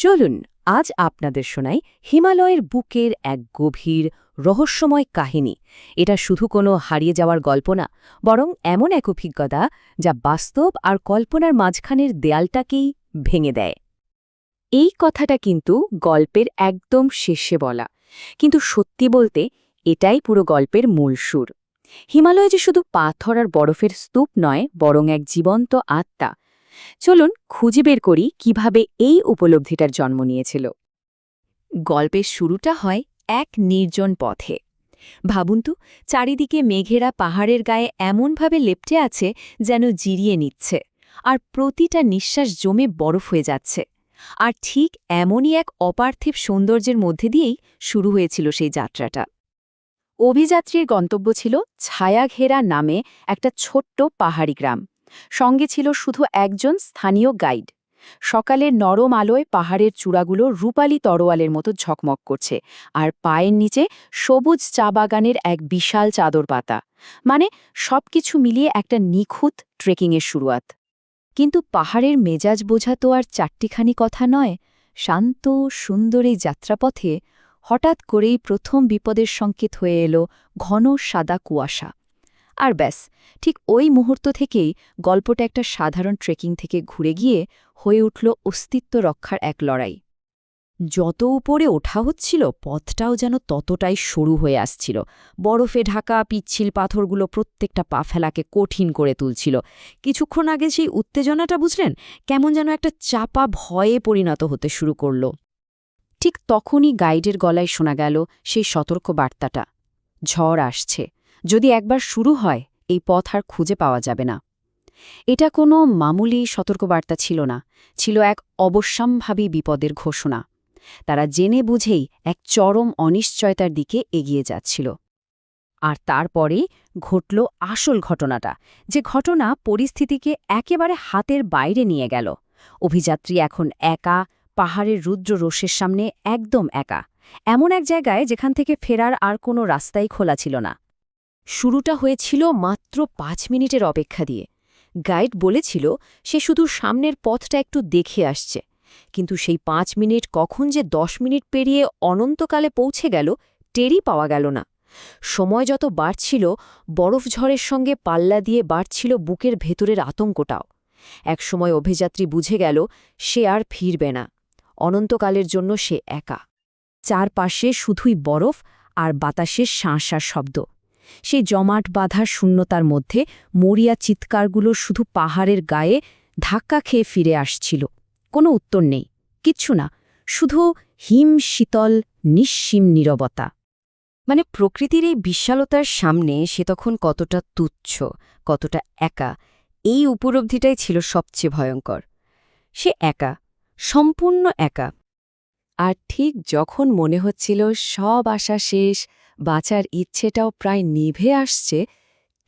চলুন আজ আপনাদের শোনাই হিমালয়ের বুকের এক গভীর, রহস্যময় কাহিনী। এটা শুধু কোনো হারিয়ে যাওয়ার গল্প না, বরং এমন এক অভিজ্ঞতা যা বাস্তব আর কল্পনার মাঝখানের দেয়ালটাকেই ভেঙে দেয়। এই কথাটা কিন্তু গল্পের একদম শেষে বলা। কিন্তু সত্যি বলতে এটাই পুরো গল্পের মূল সুর। হিমালয় যে শুধু পাথর আর বরফের স্তূপ নয়, বরং এক জীবন্ত আত্মা চলুন খুঁজে বের করি কীভাবে এই উপলব্ধিটার জন্ম নিয়েছিল। গল্পের শুরুটা হয় এক নির্জন পথে। ভাবুন তো, চারিদিকে মেঘেরা পাহাড়ের গায়ে এমনভাবে লেপটে আছে যেন জিরিয়ে নিচ্ছে, আর প্রতিটা নিঃশ্বাস জমে বরফ হয়ে যাচ্ছে। আর ঠিক এমনই এক অপার্থিব সৌন্দর্যের মধ্যে দিয়েই শুরু হয়েছিল সেই যাত্রাটা। অভিযাত্রীর গন্তব্য ছিল ছায়াঘেরা নামে একটা ছোট্ট পাহাড়ি গ্রাম। সঙ্গে ছিল শুধু একজন স্থানীয় গাইড। সকালের নরম আলোয় পাহাড়ের চূড়াগুলো রূপালি তরোয়ালের মতো ঝকমক করছে আর পায়ের নিচে সবুজ চা বাগানের এক বিশাল চাদর পাতা। মানে সবকিছু মিলিয়ে একটা নিখুঁত ট্রেকিংয়ের শুরুয়াত। কিন্তু পাহাড়ের মেজাজ বোঝা তো আর চারটিখানি কথা নয়। শান্ত, সুন্দর এই যাত্রাপথে হঠাৎ করেই প্রথম বিপদের সংকেত হয়ে এলো ঘন সাদা কুয়াশা। আর ব্যাস, ঠিক ওই মুহূর্ত থেকেই গল্পটা একটা সাধারণ ট্রেকিং থেকে ঘুরে গিয়ে হয়ে উঠল অস্তিত্ব রক্ষার এক লড়াই। যত উপরে ওঠা হচ্ছিল, পথটাও যেন ততটাই সরু হয়ে আসছিল। বরফে ঢাকা, পিচ্ছিল পাথরগুলো প্রত্যেকটা পা ফেলাকে কঠিন করে তুলছিল। কিছুক্ষণ আগে সেই উত্তেজনাটা, বুঝলেন? কেমন যেন একটা চাপা ভয়ে পরিণত হতে শুরু করল। ঠিক তখনই গাইডের গলায় শোনা গেল সেই সতর্ক বার্তাটা ঝড় আসছে। যদি একবার শুরু হয়, এই পথ আর খুঁজে পাওয়া যাবে না। এটা কোনো মামুলি সতর্কবার্তা ছিল না, ছিল এক অবশ্যম্ভাবী বিপদের ঘোষণা। তারা জেনে বুঝেই এক চরম অনিশ্চয়তার দিকে এগিয়ে যাচ্ছিল। আর তারপরে ঘটল আসল ঘটনাটা, যে ঘটনা পরিস্থিতিকে একেবারে হাতের বাইরে নিয়ে গেল। অভিযাত্রী এখন একা, পাহাড়ের রুদ্র রোষের সামনে একদম একা। এমন এক জায়গায় যেখান থেকে ফেরার আর কোনো রাস্তাই খোলা ছিল না। শুরুটা হয়েছিল মাত্র পাঁচ মিনিটের অপেক্ষা দিয়ে। গাইড বলেছিল, সে শুধু সামনের পথটা একটু দেখে আসছে। কিন্তু সেই পাঁচ মিনিট কখন যে দশ মিনিট পেরিয়ে অনন্তকালে পৌঁছে গেল টেরি পাওয়া গেল না। সময় যত বাড়ছিল, বরফ ঝড়ের সঙ্গে পাল্লা দিয়ে বাড়ছিল বুকের ভেতরের আতঙ্কটাও। একসময় অভিযাত্রী বুঝে গেল, সে আর ফিরবে না। অনন্তকালের জন্য সে একা। চারপাশে শুধুই বরফ আর বাতাসের শাঁসার শব্দ। সেই জমাট বাঁধার শূন্যতার মধ্যে মরিয়া চিৎকারগুলো শুধু পাহাড়ের গায়ে ধাক্কা খেয়ে ফিরে আসছিল। কোনো উত্তর নেই, কিচ্ছু না, শুধু হিম শীতল, নিঃসীম নীরবতা। মানে প্রকৃতির এই বিশালতার সামনে সে তখন কতটা তুচ্ছ, কতটা একা, এই উপলব্ধিটাই ছিল সবচেয়ে ভয়ঙ্কর। সে একা, সম্পূর্ণ একা আর ঠিক যখন মনে হচ্ছিল সব আশা শেষ, বাঁচার ইচ্ছেটাও প্রায় নিভে আসছে,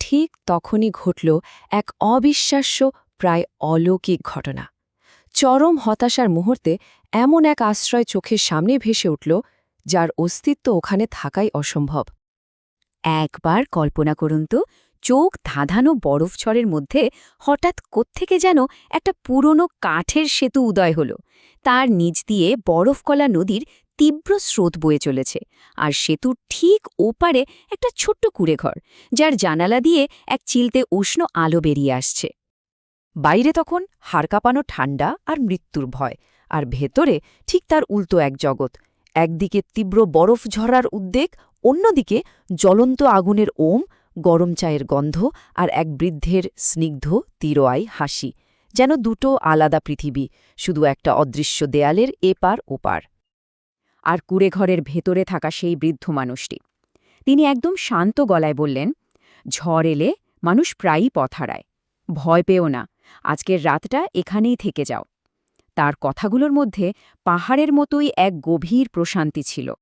ঠিক তখনই ঘটল এক অবিশ্বাস্য, প্রায় অলৌকিক ঘটনা। চরম হতাশার মুহূর্তে এমন এক আশ্রয় চোখের সামনে ভেসে উঠল, যার অস্তিত্ব ওখানে থাকাই অসম্ভব। একবার কল্পনা করুন তো চোখ ধাঁধানো বরফছড়ের মধ্যে হঠাৎ কোত্থেকে যেন একটা পুরনো কাঠের সেতু উদয় হল। তার নিচ দিয়ে বরফকলা নদীর তীব্র স্রোত বয়ে চলেছে আর সেতুর ঠিক ওপারে একটা ছোট্ট কুড়েঘর, যার জানালা দিয়ে এক চিলতে উষ্ণ আলো বেরিয়ে আসছে। বাইরে তখন হাড়কাপানো ঠান্ডা আর মৃত্যুর ভয়, আর ভেতরে ঠিক তার উল্টো এক জগৎ। একদিকে তীব্র বরফ ঝরার উদ্বেগ, অন্যদিকে জ্বলন্ত আগুনের ওম গরম চায়ের গন্ধ আর এক বৃদ্ধের স্নিগ্ধ, তিরোয়াই হাসি, যেন দুটো আলাদা পৃথিবী, শুধু একটা অদৃশ্য দেয়ালের এপার ওপার। আর কুড়েঘরের ভেতরে থাকা সেই বৃদ্ধ মানুষটি, তিনি একদম শান্ত গলায় বললেন, ঝড় এলে মানুষ প্রায়ই পথ হারায়। ভয় পেও না, আজকের রাতটা এখানেই থেকে যাও। তার কথাগুলোর মধ্যে পাহাড়ের মতোই এক গভীর প্রশান্তি ছিল।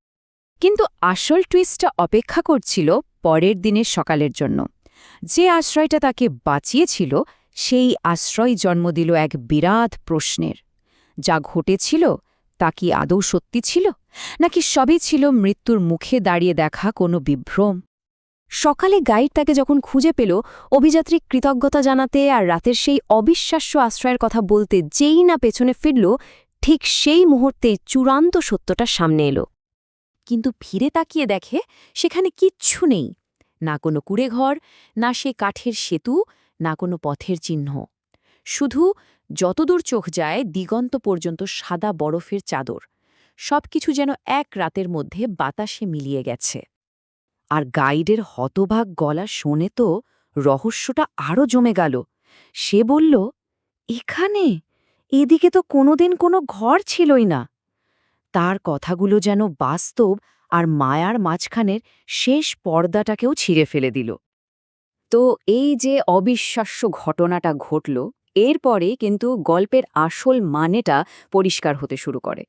কিন্তু আসল টুইস্টটা অপেক্ষা করছিল পরের দিনের সকালের জন্য। যে আশ্রয়টা তাকে বাঁচিয়েছিল, সেই আশ্রয় জন্ম দিল এক বিরাট প্রশ্নের। যা ঘটেছিল, তা কি আদৌ সত্যি ছিল? নাকি সবই ছিল মৃত্যুর মুখে দাঁড়িয়ে দেখা কোনো বিভ্রম? সকালে গাইড তাকে যখন খুঁজে পেল, অভিযাত্রী কৃতজ্ঞতা জানাতে আর রাতের সেই অবিশ্বাস্য আশ্রয়ের কথা বলতে যেই না পেছনে ফিরল, ঠিক সেই মুহূর্তে চূড়ান্ত সত্যটা সামনে এলো। কিন্তু ফিরে তাকিয়ে দেখে সেখানে কিচ্ছু নেই। না কোনো কুড়েঘর, না সে কাঠের সেতু, না কোনো পথের চিহ্ন। শুধু যতদূর চোখ যায় দিগন্ত পর্যন্ত সাদা বরফের চাদর। সবকিছু যেন এক রাতের মধ্যে বাতাসে মিলিয়ে গেছে। আর গাইডের হতভাগ গলা শোনে তো রহস্যটা আরও জমে গেল। সে বলল, এখানে? এদিকে তো কোনোদিন কোনো ঘর ছিলই না। তার কথাগুলো যেন বাস্তব আর মায়ার মাঝখানের শেষ পর্দাটাকেও ছিঁড়ে ফেলে দিল। তো এই যে অবিশ্বাস্য ঘটনাটা ঘটল, এরপরে কিন্তু গল্পের আসল মানেটা পরিষ্কার হতে শুরু করে।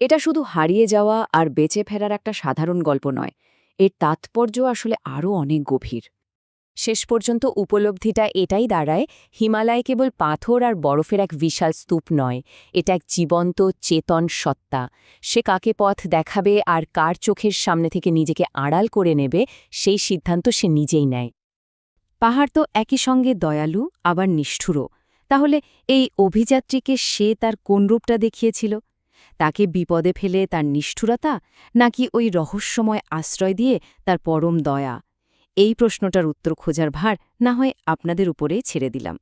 এটা শুধু হারিয়ে যাওয়া আর বেঁচে ফেরার একটা সাধারণ গল্প নয়, এর তাৎপর্য আসলে আরও অনেক গভীর। শেষ পর্যন্ত উপলব্ধিটা এটাই দাঁড়ায়, হিমালয় কেবল পাথর আর বরফের এক বিশাল স্তূপ নয়, এটা এক জীবন্ত, চেতন সত্তা। সে কাকে পথ দেখাবে আর কার চোখের সামনে থেকে নিজেকে আড়াল করে নেবে, সেই সিদ্ধান্ত সে নিজেই নেয়। পাহাড় তো একই সঙ্গে দয়ালু, আবার নিষ্ঠুরও। তাহলে এই অভিযাত্রীকে সে তার কোন রূপটা দেখিয়েছিল? তাকে বিপদে ফেলে তার নিষ্ঠুরতা, নাকি ওই রহস্যময় আশ্রয় দিয়ে তার পরম দয়া? এই প্রশ্নটার উত্তর খোঁজার ভার না হয় আপনাদের উপরেই ছেড়ে দিলাম।